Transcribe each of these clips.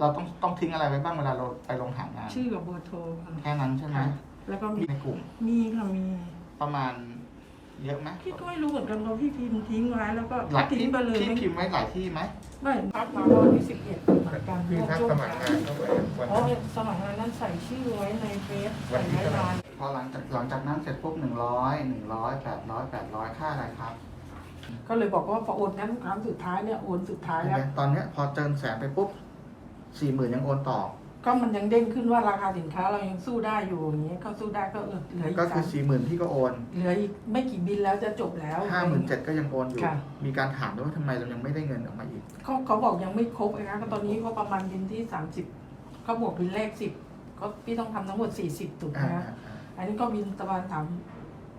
เราต้องต้องทิ้งอะไรไว้บ้างเวลาเราไปลงหางาน ชื่อกับเบอร์โทรค่ะแค่นั้นใช่ไหมค่ะแล้วก็มี ในกลุ่ม มีค่ะมี ประมาณเยอะไหมพี่ก็ไม่รู้เหมือนกันว่าพี่พิมพ์ทิ้งไว้แล้วก็หลายทิ้ที่งไปเลยที่ไม่พิมพ์ไว้หลายที่ไหม ไม่พักมาวันที่สิบเอ็ดเหมือนกันพี่ทักสมัครงานเข้าไปวันอ๋อนั้นสมัครงานนั้นใส่ชื่อไว้ในเฟซวัใส่นที่ไว้เท่าไหร่ไลน์พอหลังจากหลังจากนั้นเสร็จปุ๊บหนึ่งร้อยหนึ่งร้อยแปดร้อยแปดร้อยค่าอะไรครับก็เลยบอกว่าพอโอนนั้นครั้งสุดท้ายเนี่ยโอนสุดท้ายเห็นแล้วไหมตอนเนี้ยพอเจินแสนไปปุ๊บ สี่หมื่นยังโอนต่อ ก็มันยังเด้งขึ้นว่าราคาสินค้าเรายังสู้ได้อยู่อย่างเงี้ยก็สู้ได้ก็เออเหลืออีกก็สาคือมสี่หมื่นพี่ก็โอนเหลืออีกไม่กี่บินแล้วจะจบแล้ว ห้าหมื่นเจ็ดก็ยังโอนอยู่ ค่ะ มีการถามด้วยว่าทำไมเรายังไม่ได้เงินออกมาอีก เขาเขาบอกยังไม่ครบเลยนะก็ตอนนี้ก็ประมาณบินที่สามสิบเขาบวกบินแรกสิบก็พี่ต้องทำทั้งหมดสี่สิบถูกไหมอ่าคะอ่าอ่าอันนี้ก็บินประมาณสาม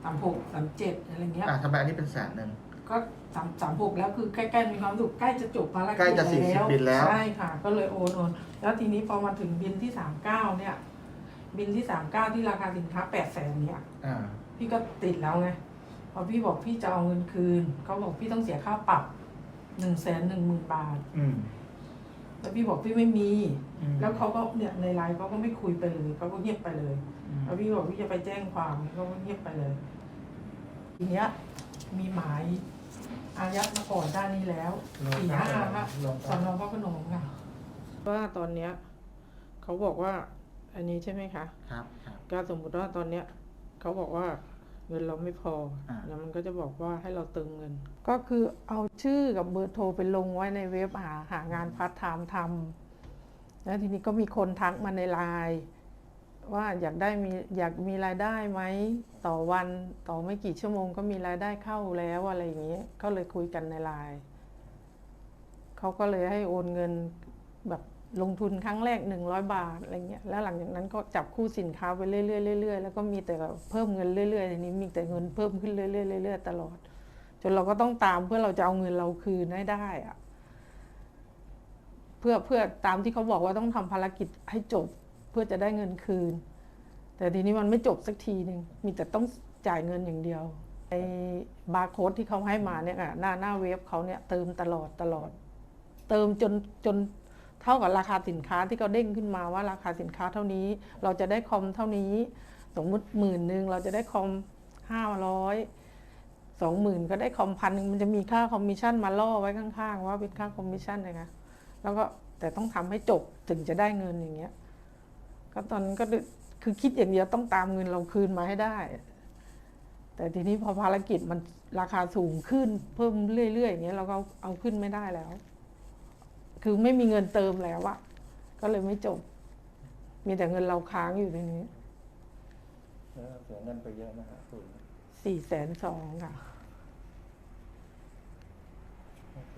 สามหกสามเจ็ดอะไรเงี้ย อ่าทำไมอันนี้เป็นแสนหนึ่ง ก็สามสามหกแล้วคือใกล้ๆมีความสุขใกล้จะจบภารกิจใกล้จะ40บินแล้ว ใช่ค่ะ ก็เลยโอนโอนแล้วทีนี้พอมาถึงบินที่สามเก้าเนี่ย บินที่สามเก้าที่ราคาสินค้าแปดแสนเนี่ย อ่า พี่ก็ติดแล้วไงพอพี่บอกพี่จะเอาเงินคืนเขาบอกพี่ต้องเสียค่าปรับหนึ่งแสนหนึ่งหมื่นบาท อืม แล้วพี่บอกพี่ไม่มี อืมแล้วเขาก็เนี่ยในไลน์เขาก็ไม่คุยไปเลยเขาก็เงียบไปเลย อืมแล้วพี่บอกพี่จะไปแจ้งความเขาก็เงียบไปเลย ทีเนี้ย มีหมาย อายัดมาก่อนด้านนี้แล้วสี่ห้าค่ะสอนอพระโขนงค่ะว่าตอนเนี้ยเขาบอกว่า อันนี้ใช่ไหมคะครับครับก็สมมุติว่าตอนเนี้ยเขาบอกว่าเงินเราไม่พออ่าแล้วมันก็จะบอกว่าให้เราเติมเงิน ก็คือเอาชื่อกับเบอร์โทรไปลงไว้ในเว็บหาหางานพาร์ทไทม์ทำแล้วทีนี้ก็มีคนทักมาในไลน์ ว่าอยากได้มีอยากมีรายได้ไหมต่อวันต่อไม่กี่ชั่วโมงก็มีรายได้เข้าแล้วอะไรอย่างนี้ยก็เลยคุยกันในไลน์เขาก็เลยให้โอนเงินแบบลงทุนครั้งแรก 100 บาทอะไรเงี้ยแล้วหลังจากนั้นก็จับคู่สินค้าไปเรื่อยๆเรื่อยๆแล้วก็มีแต่เพิ่มเงินเรื่อยๆทีนี้มีแต่เงินเพิ่มขึ้นเรื่อยๆเรื่อยๆตลอด จนเราก็ต้องตามเพื่อเราจะเอาเงินเราคืนให้ได้อะเพื่อเพื่อตามที่เขาบอกว่าต้องทำภารกิจให้จบ พื่อจะได้เงินคืน แต่ทีนี้มันไม่จบสักทีหนึ่งมีแต่ต้องจ่ายเงินอย่างเดียวไอ้บาร์โค้ดที่เขาให้มาเนี่ยอะหน้าหน้าเว็บเขาเนี่ยเติมตลอดตลอด เติมจนจนเท่ากับราคาสินค้าที่เขาเด้งขึ้นมาว่าราคาสินค้าเท่านี้ เราจะได้คอมเท่านี้ สมมุติหมื่นหนึ่งเราจะได้คอมห้าร้อยสองหมื่นก็ได้คอมพันหนึ่งมันจะมีค่าคอมมิชชั่นมาล่อไว้ข้างๆ ว่าเป็นค่าคอมมิชชั่นนะคะแล้วก็แต่ต้องทำให้จบถึงจะได้เงินอย่างเงี้ย ก็ตอนนั้นก็คือคิดอย่างเดียวต้องตามเงินเราคืนมาให้ได้ แต่ทีนี้พอภารกิจมันราคาสูงขึ้นเพิ่มเรื่อยๆอย่างเงี้ยเราก็เอาเอาขึ้นไม่ได้แล้ว คือไม่มีเงินเติมแล้วอะก็เลยไม่จบ มีแต่เงินเราค้างอยู่ในนี้แล้วเสียเงินไปเยอะนะฮะคุณสี่แสนสองค่ะโอเค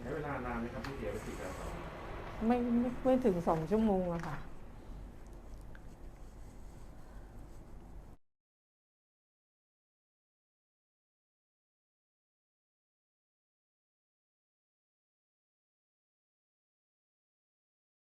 ใช้เวลานานไหมครับที่เสียไปสี่แสนสองไม่ไม่ไม่ถึงสองชั่วโมงอะค่ะ